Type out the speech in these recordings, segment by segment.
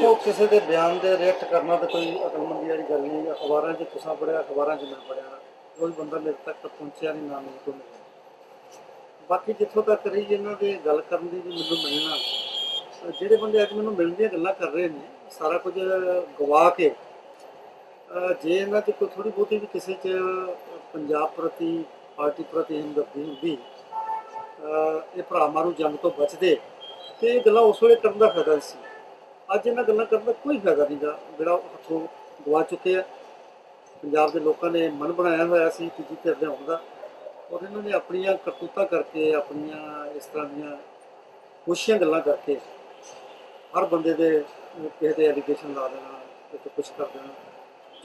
ਦੇਖੋ, ਕਿਸੇ ਦੇ ਬਿਆਨ ਦੇ ਰਿਐਕਟ ਕਰਨਾ ਤਾਂ ਕੋਈ ਅਕਲਮੰਦੀ ਵਾਲੀ ਗੱਲ ਨਹੀਂ ਅਖਬਾਰਾਂ 'ਚ ਤੁਸੀਂ ਪੜਿਆ ਅਖਬਾਰਾਂ 'ਚ ਮੈਂ ਪੜਿਆ ਕੋਈ ਬੰਦਾ ਮੇਰੇ ਤੱਕ ਪਹੁੰਚਿਆ ਨਹੀਂ, ਨਾ ਮੇਰੇ ਕੋਲ ਮਿਲਿਆ। ਬਾਕੀ ਜਿੱਥੋਂ ਤੱਕ ਰਹੀ ਇਹਨਾਂ ਦੇ ਗੱਲ ਕਰਨ ਦੀ ਵੀ ਮੈਨੂੰ ਮਿਲਣਾ ਜਿਹੜੇ ਬੰਦੇ ਅੱਜ ਮੈਨੂੰ ਮਿਲਣ ਦੀਆਂ ਗੱਲਾਂ ਕਰ ਰਹੇ ਨੇ, ਸਾਰਾ ਕੁਝ ਗਵਾ ਕੇ ਜੇ ਇਹਨਾਂ 'ਚ ਕੋਈ ਥੋੜੀ ਬਹੁਤੀ ਵੀ ਕਿਸੇ 'ਚ ਪੰਜਾਬ ਪ੍ਰਤੀ, ਪਾਰਟੀ ਪ੍ਰਤੀ ਹਮਦਰਦੀ ਹੁੰਦੀ ਇਹ ਭਰਾ ਮਾਰੂ ਜੰਗ ਤੋਂ ਬਚਦੇ, ਤੇ ਇਹ ਗੱਲਾਂ ਉਸ ਵੇਲੇ ਕਰਨ ਦਾ ਫਾਇਦਾ ਸੀ। ਅੱਜ ਇਹਨਾਂ ਗੱਲਾਂ ਕਰਨ ਦਾ ਕੋਈ ਫਾਇਦਾ ਨਹੀਂਗਾ ਜਿਹੜਾ ਹੱਥੋਂ ਗਵਾ ਚੁੱਕੇ ਆ। ਪੰਜਾਬ ਦੇ ਲੋਕਾਂ ਨੇ ਮਨ ਬਣਾਇਆ ਹੋਇਆ ਸੀ ਤੀਜੀ ਧਿਰ ਲਿਆਉਣ ਦਾ ਔਰ ਇਹਨਾਂ ਨੇ ਆਪਣੀਆਂ ਕਰਤੂਤਾਂ ਕਰਕੇ, ਆਪਣੀਆਂ ਇਸ ਤਰ੍ਹਾਂ ਦੀਆਂ ਖੁਸ਼ੀਆਂ ਗੱਲਾਂ ਕਰਕੇ ਹਰ ਬੰਦੇ ਦੇ ਕਿਸੇ ਤੇ ਐਲੀਗੇਸ਼ਨ ਲਾ ਦੇਣਾ ਤੇ ਕੁਝ ਕਰ ਦੇਣਾ।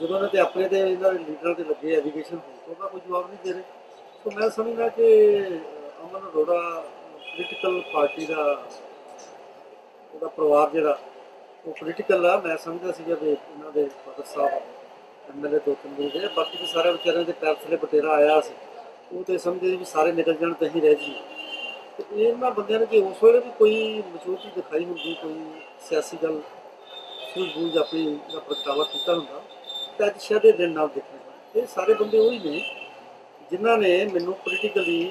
ਜਦੋਂ ਇਹਨਾਂ ਤੇ ਆਪਣੇ ਤੇ ਇਹਨਾਂ ਦੇ ਲੀਡਰਾਂ ਤੇ ਲੱਗੇ ਐਲੀਗੇਸ਼ਨ ਹੋਣ ਤੋਂ ਉਹਦਾ ਕੋਈ ਜਵਾਬ ਨਹੀਂ ਦੇ ਰਹੇ। ਸੋ ਮੈਂ ਸਮਝਦਾ ਕਿ ਅਮਨ ਅਰੋੜਾ ਪੋਲੀਟੀਕਲ ਪਾਰਟੀ ਦਾ, ਉਹਦਾ ਪਰਿਵਾਰ ਜਿਹੜਾ ਪੋਲੀਟੀਕਲ ਆ, ਮੈਂ ਸਮਝਦਾ ਸੀਗਾ ਵੀ ਇਹਨਾਂ ਦੇ ਫਾਦਰ ਸਾਹਿਬ ਐਮਐਲਏ ਦੋ ਤਿੰਨ ਮਿਲ ਗਏ ਬਾਕੀ ਵੀ ਸਾਰੇ ਵਿਚਾਰਿਆਂ ਦੇ ਪੈਰ ਥੱਲੇ ਬਟੇਰਾ ਆਇਆ ਸੀ। ਉਹ ਤੇ ਸਮਝਦੇ ਵੀ ਸਾਰੇ ਨਿਕਲ ਜਾਣ ਤੇ ਹੀ ਰਹਿ ਜੀ ਤੇ ਇਹਨਾਂ ਬੰਦਿਆਂ ਨੇ ਜੇ ਉਸ ਵੇਲੇ ਵੀ ਕੋਈ ਮਜਬੂਤੀ ਦਿਖਾਈ ਹੁੰਦੀ, ਕੋਈ ਸਿਆਸੀ ਗੱਲ ਸੂਝ-ਬੂਝ ਆਪਣੀ ਦਾ ਪ੍ਰਗਟਾਵਾ ਕੀਤਾ ਹੁੰਦਾ, ਤਾਂ ਅੱਜ ਸ਼ਾਇਦ ਇਹ ਦਿਨ ਨਾ ਦੇਖਣਾ ਇਹ ਸਾਰੇ ਬੰਦੇ ਉਹੀ ਨੇ ਜਿਨ੍ਹਾਂ ਨੇ ਮੈਨੂੰ ਪੋਲੀਟੀਕਲੀ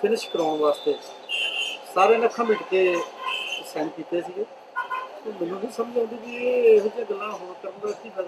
ਫਿਨਿਸ਼ ਕਰਾਉਣ ਵਾਸਤੇ ਸਾਰੇ ਨੱਖਾਂ ਮਿਟ ਕੇ ਸਾਈਨ ਕੀਤੇ ਸੀਗੇ। ਮੈਨੂੰ ਨਹੀਂ ਸਮਝ ਆਉਂਦੀ ਵੀ ਇਹ ਇਹੋ ਜਿਹੀਆਂ ਗੱਲਾਂ ਹੋਰ ਕਰਨ ਦਾ ਕੀ ਫਾਇਦਾ?